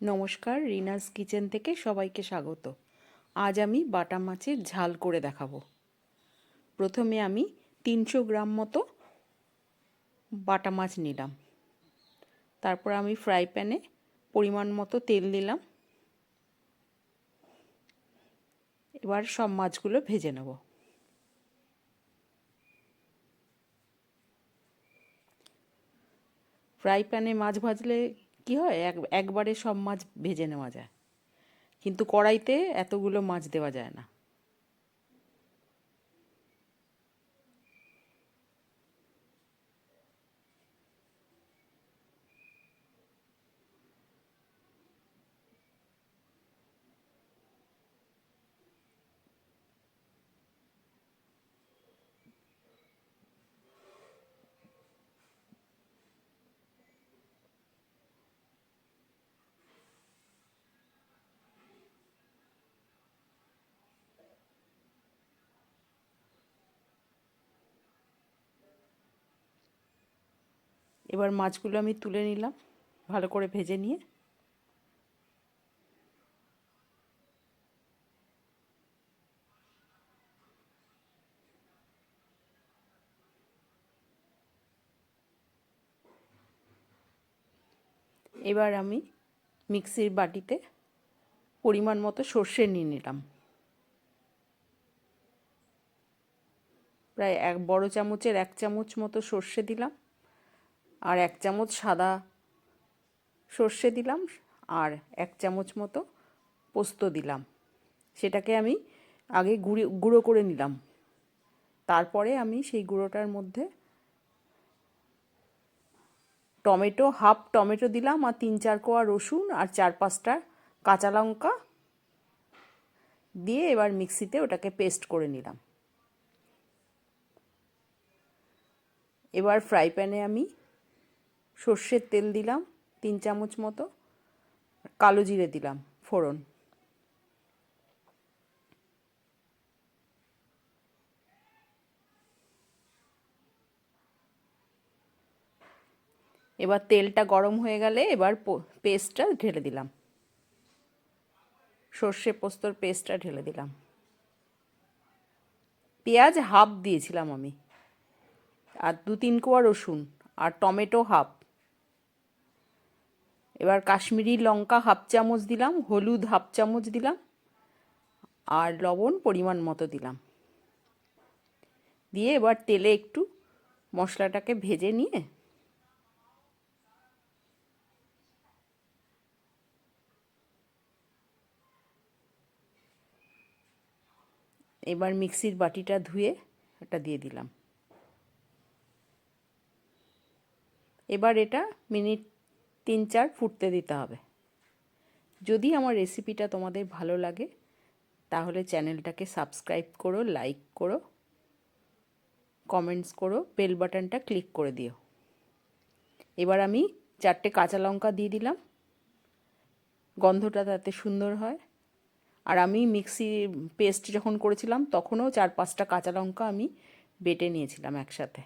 নমস্কার, রিনাস কিচেন থেকে সবাইকে স্বাগত। আজ আমি বাটা মাছের ঝাল করে দেখাবো। প্রথমে আমি তিনশো গ্রাম মতো বাটা মাছ নিলাম। তারপর আমি ফ্রাই প্যানে পরিমাণ মতো তেল দিলাম। এবার সব মাছগুলো ভেজে নেব। ফ্রাই প্যানে মাছ ভাজলে কি হয়? এক, একবারে সব মাছ ভেজে নেওয়া যায়। কিন্তু কড়াইতে এতগুলো মাছ দেওয়া যায় না। এবার মাছগুলো আমি তুলে নিলাম, ভালো করে ভেজে নিয়ে। এবার আমি মিক্সির বাটিতে পরিমাণ মতো সর্ষে নিয়ে নিলাম। প্রায় এক বড় চামচের এক চামচ মতো সর্ষে দিলাম। আর এক চামচ সাদা সর্ষে দিলাম আর এক চামচ মতো পোস্ত দিলাম। সেটাকে আমি আগে গুঁড়ি, গুঁড়ো করে নিলাম। তারপরে আমি সেই গুঁড়োটার মধ্যে টমেটো, হাফ টমেটো দিলাম আর তিন চার কোয়া রসুন আর চার পাঁচটা কাঁচা লঙ্কা দিয়ে এবার মিক্সিতে ওটাকে পেস্ট করে নিলাম। এবার ফ্রাই প্যানে আমি সর্ষের তেল দিলাম, তিন চামচ মতো। কালো জিরে দিলাম, ফোড়ন। এবার তেলটা গরম হয়ে গেলে এবার পেস্টটা ঢেলে দিলাম। সর্ষে পোস্তর পেস্টটা ঢেলে দিলাম। পেঁয়াজ হাফ দিয়েছিলাম আমি, আর দু তিন কোয়া রসুন, আর টমেটো হাফ। এবার কাশ্মীরি লঙ্কা হাফ চামচ দিলাম, হলুদ হাফ চামচ দিলাম, আর লবণ পরিমাণ মতো দিলাম। দিয়ে এবার তেলে একটু মশলাটাকে ভেজে নিয়ে এবার মিক্সির বাটিটা ধুয়ে এটা দিয়ে দিলাম। এবার এটা মিনিট তিন চার ফুটতে দিতে হবে। যদি আমার রেসিপিটা তোমাদের ভালো লাগে, তাহলে চ্যানেলটাকে সাবস্ক্রাইব করো, লাইক করো, কমেন্টস করো, বেল বাটনটা ক্লিক করে দিও। এবার আমি চারটে কাঁচা লঙ্কা দিয়ে দিলাম। গন্ধটা তাতে সুন্দর হয়। আর আমি মিক্সি পেস্ট যখন করেছিলাম, তখনও চার পাঁচটা কাঁচা লঙ্কা আমি বেটে নিয়েছিলাম একসাথে।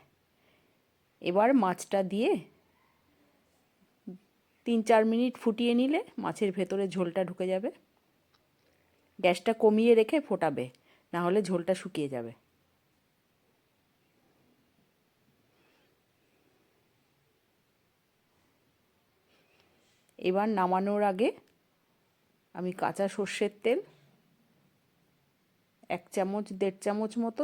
এবার মাছটা দিয়ে তিন চার মিনিট ফুটিয়ে নিলে মাছের ভেতরে ঝোলটা ঢুকে যাবে। গ্যাসটা কমিয়ে রেখে ফোটাবে, না হলে ঝোলটা শুকিয়ে যাবে। এবার নামানোর আগে আমি কাঁচা সর্ষের তেল, এক চামচ, দেড় চামচ মতো